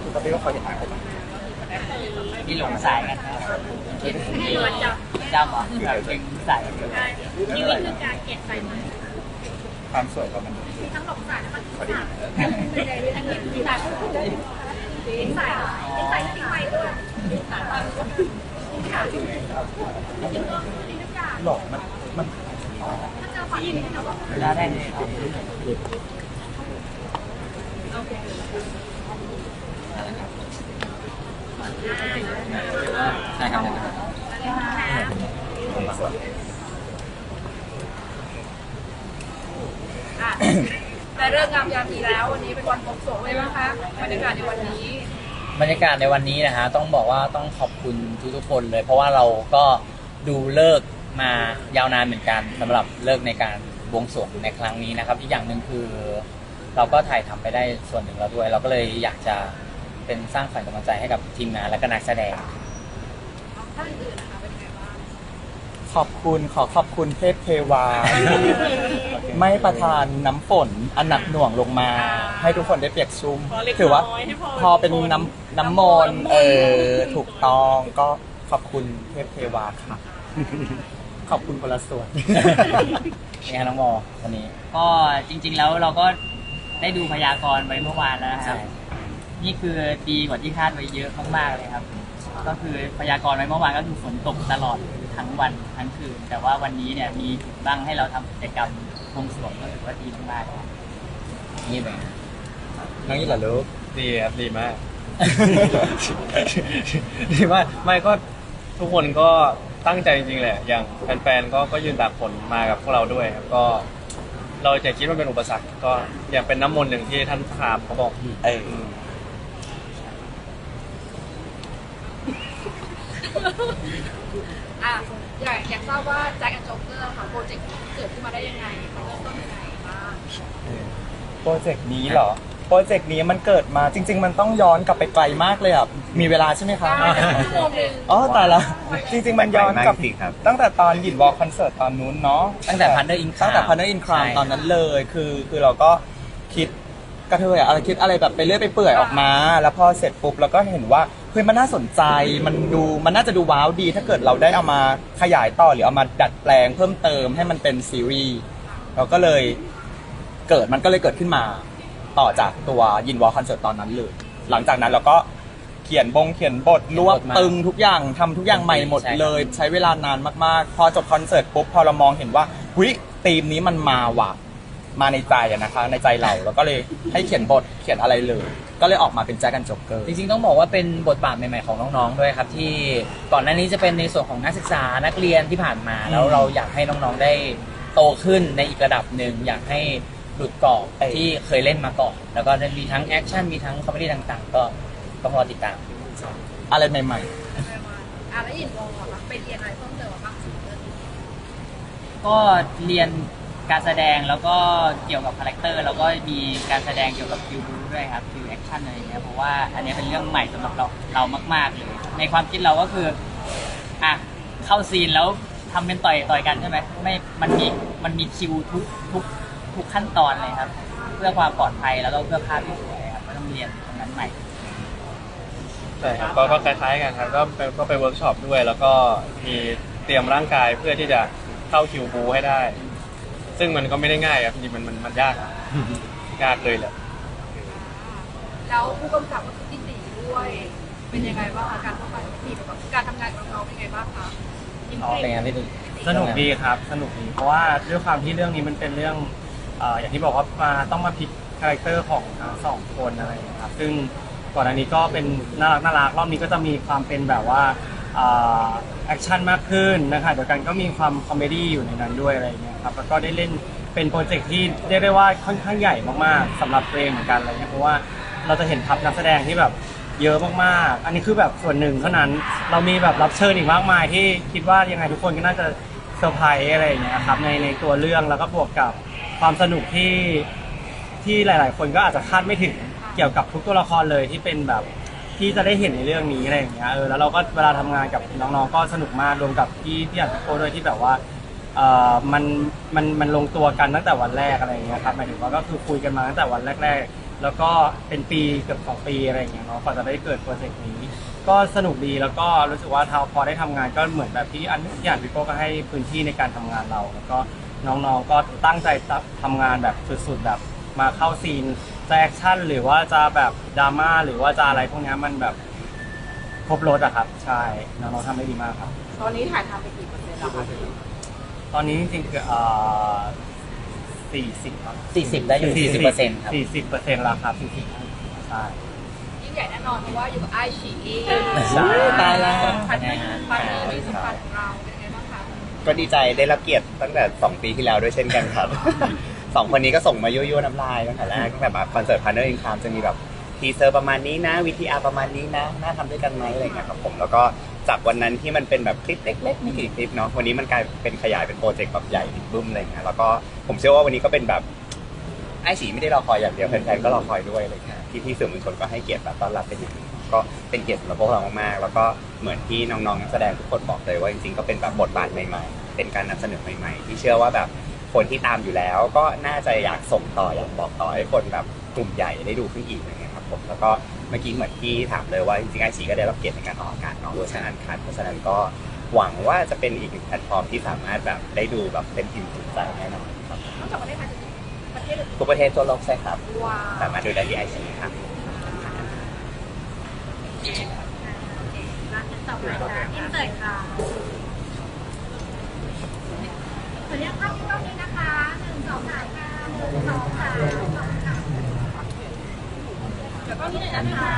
คุณตอนนี้ก็คอยเห็นอะไรมีหลงสายกันนะจำเหรอเพลงสายนี่วิธีการเก็บไฟไหมความสวยของมันทั้งหลงสายและมันสายไม่ได้ทั้งเก็บสายสายสายทิ้งไว้ด้วยสายหลอกมันมัน เวลาได้เลยครับใช่ครับแต่เรื่องงามยามดีแล้ววันนี้เป็นวันบวงสรวงเลยนะคะบรรยากาศในวันนี้บรรยากาศในวันนี้นะฮะต้องบอกว่าต้องขอบคุณทุกๆคนเลย เพราะว่าเราก็ดูเลิก มายาวนานเหมือนกันสำหรับเลิกษ์ในการบวงสรวงในครั้งนี้นะครับ อีกอย่างหนึ่งคือ เราก็ถ่ายทำไปได้ส่วนหนึ่งแล้วด้วย เราก็เลยอยากจะเป็นสร้างขวัญกำลังใจให้กับทีมงานและก็นักแสดง ท่านอื่นนะคะเป็นไงบ้างขอบคุณขอขอบคุณเทพเทวา ไม่ประทานน้ำฝนอันหนักหน่วงลงมา ให้ทุกคนได้เปียกชุ่มถือว่าพอเป็นน้ำน้ำมนต์เออถูกต้องก็ขอบคุณเทพเทวาค่ะ ขอบคุณคนละส่วนนี่ฮะน้องโมวันนี้ ก็จริง ๆ แล้วเราก็ได้ดูพยากรณ์ไว้เมื่อวานแล้วนะครับ นี่คือดีกว่าที่คาดไว้เยอะมากๆเลยครับ ก็คือพยากรณ์ไว้เมื่อวานก็คือฝนตกตลอดทั้งวันทั้งคืน แต่ว่าวันนี้เนี่ยมีหยุดบ้างให้เราทำกิจกรรมบวงสรวงก็ถือว่าดีมากๆนี่เป็นไงน้องยี่หล่ะลูกดีครับดีมาก ดีมากไม่ก็ทุกคนก็ ตั้งใจจริงๆแหละ อย่างแฟนๆก็ก็ยืนตากฝนมากับพวกเราด้วยครับก็ เราจะคิดว่าเป็นอุปสรรค ก็อยากเป็นน้ำมนต์หนึ่งที่ท่านพรามเขาบอกเอออืมอะอยากอยากทราบว่าแจ็คแอนด์โจ๊กเกอร์ค่ะโปรเจกต์นี้เกิดขึ้นมาได้ยังไงมันเริ่มต้นยังไงบ้าง โปรเจกต์นี้เหรอ โปรเจกต์นี้มันเกิดมาจริง ๆ มันต้องย้อนกลับไปไกลมากเลยอะมีเวลาใช่ไหมคะชั่วโมงหนึ่งอ๋อแต่ละจริง ๆ มันย้อนกลับไปไกลมากจริงครับ ตั้งแต่ตอนหยินวอลคอนเสิร์ตตอนนู้นเนาะ ตั้งแต่ Partner in Crime ตั้งแต่ Partner in Crime ใช่ตอนนั้นเลย คือคือเราก็คิดกระเทยอะอะไรคิดอะไรแบบไปเรื่อยไปเปื่อยออกมา แล้วพอเสร็จปุ๊บเราก็เห็นว่าเฮ้ยมันน่าสนใจมันดูมันน่าจะดูว้าวดี ถ้าเกิดเราได้เอามาขยายต่อหรือเอามาดัดแปลงเพิ่มเติมให้มันเป็นซีรีส์เราก็เลยเกิดมันก็เลยเกิดขึ้นมา ต่อจากตัวยินวอลคอนเสิร์ตตอนนั้นเลย หลังจากนั้นเราก็เขียนบงเขียนบทรวบตึงทุกอย่างทำทุกอย่างใหม่หมดเลย ใช้เวลานานมากๆ พอจบคอนเสิร์ตปุ๊บพอเรามองเห็นว่าหุยธีมนี้มันมาว่ะมาในใจอะนะคะ ในใจเราแล้วก็เลยให้เขียนบทเขียนอะไรเลย ก็เลยออกมาเป็นแจ็คกันจ็อกเกอร์ จริงๆต้องบอกว่าเป็นบทบาทใหม่ๆของน้องๆด้วยครับ ที่ก่อนหน้านี้จะเป็นในส่วนของนักศึกษานักเรียนที่ผ่านมา แล้วเราอยากให้น้องๆได้โตขึ้นในอีกระดับหนึ่งอยากให้ หลุดกรอบเอ้ย ที่เคยเล่นมาก่อน แล้วก็มีทั้งแอคชั่นมีทั้งคอมเมดี้ต่างๆ ก็ต้องรอติดตาม อะไรใหม่อะแล้วยินวงเหรอคะไปเรียนอะไรเพิ่มเติมบ้างสิเรื่องนี้ก็เรียนการแสดงแล้วก็เกี่ยวกับคาแรคเตอร์ แล้วก็มีการแสดงเกี่ยวกับคิวบูด้วยครับคิวแอคชั่นอะไรอย่างเงี้ยเพราะว่าอันเนี้ยเป็นเรื่องใหม่สำหรับเราเรามาก ๆเลยในความคิดเราก็คืออะเข้าซีนแล้วทำเป็นต่อยต่อยกันใช่ไหมไม่มันมีมันมีคิวทุกทุก ทุกขั้นตอนเลยครับ เพื่อความปลอดภัยแล้วก็เพื่อภาพที่สวยครับก็ต้องเรียนตรงนั้นใหม่ ใช่ครับก็ก็คล้ายๆกันครับก็ไปก็ไปเวิร์กช็อปด้วย แล้วก็มีเตรียมร่างกายเพื่อที่จะเข้าคิวบูให้ได้ ซึ่งมันก็ไม่ได้ง่ายครับจริงๆมันมันมันยากยากเลยแหละแล้วผู้กำกับก็คือพี่ตีด้วย เป็นยังไงบ้างคะการเข้าไปกับพี่แบบการทำงานกับน้องเป็นยังไงบ้างคะยิ้มอ๋อเก่เป็นงไงพี่ดูสนุกดีครับ สนุกดี เพราะว่าด้วยความที่เรื่องนี้มันเป็นเรื่อง เอ่ออย่างที่บอกว่ามาต้องมาพลิกคาแรคเตอร์ของทั้งสองคนอะไรอย่างเงี้ยครับซึ่งก่อนอันนี้ก็เป็นน่ารักน่ารักรอบนี้ก็จะมีความเป็นแบบว่าแอคชั่นมากขึ้นนะคะเดียวกันก็มีความคอมเมดี้อยู่ในนั้นด้วยอะไรอย่างเงี้ยครับแล้วก็ได้เล่นเป็นโปรเจกต์ที่เรียกได้ว่าค่อนข้างใหญ่มากๆสำหรับเพลงเหมือนกันอะไรเงี้ยเพราะว่าเราจะเห็นทัพนักแสดงที่แบบเยอะมากๆ อันนี้คือแบบส่วนหนึ่งเท่านั้นเรามีแบบรับเชิญอีกมากมายที่คิดว่ายังไงทุกคนก็น่าจะเซอร์ไพรส์อะไรอย่างเงี้ยครับในในตัวเรื่องแล้วก็บวกกับ ความสนุกที่ที่หลาย ๆ คนก็อาจจะคาดไม่ถึงเกี่ยวกับทุกตัวละครเลยที่เป็นแบบที่จะได้เห็นในเรื่องนี้อะไรอย่างเงี้ยเออแล้วเราก็เวลาทำงานกับน้อง ๆ ก็สนุกมากรวมกับพี่พี่อัดโก้ด้วยที่แบบว่าเอ่อมันมันมันลงตัวกันตั้งแต่วันแรกอะไรอย่างเงี้ยครับหมายถึงว่าก็คือคุยกันมาตั้งแต่วันแรก ๆ แล้วก็เป็นปีเกือบสองปีอะไรอย่างเงี้ยเนาะกว่าจะได้เกิดโปรเจกต์นี้ ก็สนุกดีแล้วก็รู้สึกว่าทาพอได้ทำงานก็เหมือนแบบที่อันอย่างพี่โก้ก็ให้พื้นที่ในการทำงานเราแล้วก็ น้องๆก็ตั้งใจทำงานแบบสุดๆแบบมาเข้าซีนจะแอคชั่นหรือว่าจะแบบดราม่าหรือว่าจะอะไรพวกเนี้ยมันแบบครบรถอะครับ ใช่น้องๆทำได้ดีมากครับ ตอนนี้ถ่ายทำไปกี่เปอร์เซ็นต์แล้วคะตอนนี้จริงๆคือเอ่อสี่สิบครับ40 ได้อยู่40เปอร์เซ็นต์ครับ สี่สิบเปอร์เซ็นต์แล้วครับสี่สิบใช่ ยิ่งใหญ่แน่นอนเพราะว่าอยู่กับไอชีใช่ ตายแล้ว พันธุ์พันธุ์ที่สำคัญของเราเป็น ก็ดีใจได้รับเกียรติตั้งแต่ 2 ปีที่แล้วด้วยเช่นกันครับ สองคนนี้ก็ส่งมายั่วๆน้ำลายตั้งแต่แรกตั้งแต่แบบคอนเสิร์ตพาร์เนอร์อินคามจะมีแบบทีเซอร์ประมาณนี้นะวิทีอาร์ประมาณนี้นะน่าทำด้วยกันไหมอะไรเงี้ยครับผมแล้วก็จากวันนั้นที่มันเป็นแบบคลิปเล็กๆไม่กี่คลิปเนาะวันนี้มันกลายเป็นขยายเป็นโปรเจกต์แบบใหญ่บิ๊กบึ้มอะไรเงี้ยแล้วก็ผมเชื่อว่าวันนี้ก็เป็นแบบไอ้ฉีไม่ได้รอคอยอย่างเดียวแฟนๆก็รอคอยด้วยอะไรอย่างเงี้ยพี่ๆสื่อมวลชนก็ให้เกียรติแบบต้อนรับเป็นอย่างดี ก็เป็นเกียรติสำหรับพวกเรามากๆแล้วก็เหมือนที่น้องๆนักแสดงทุกคนบอกเลยว่าจริงๆก็เป็นแบบบทบาทใหม่ๆ เป็นการนำเสนอใหม่ๆ ที่เชื่อว่าแบบคนที่ตามอยู่แล้ว ก็น่าจะอยากส่งต่ออยากบอกต่อให้คนแบบกลุ่มใหญ่ได้ดูขึ้นอีกอย่างเงี้ยครับผมแล้วก็เมื่อกี้เหมือนที่ถามเลยว่าจริงๆไอซีก็ได้รับเกียรติในการออกอากาศเนาะเวอร์ชันอันคัดเพราะฉะนั้นก็หวังว่าจะเป็นอีกหนึ่งแพลตฟอร์มที่สามารถแบบได้ดูแบบเต็มอิ่มจุใจแน่นอนครับนอกจากประเทศไทยจะมีประเทศอื่นทุกประเทศทั่วโลกใช่ครับว้าสามารถดูได้ที่ไอซีครับ ร้านต่อไปค่ะอินเสิร์ตค่ะขออนุญาตภาพที่ตรงนี้นะคะหนึ่งสองสามค่ะหนึ่งสองสามเดี๋ยวก็มีหน่อยนะคะ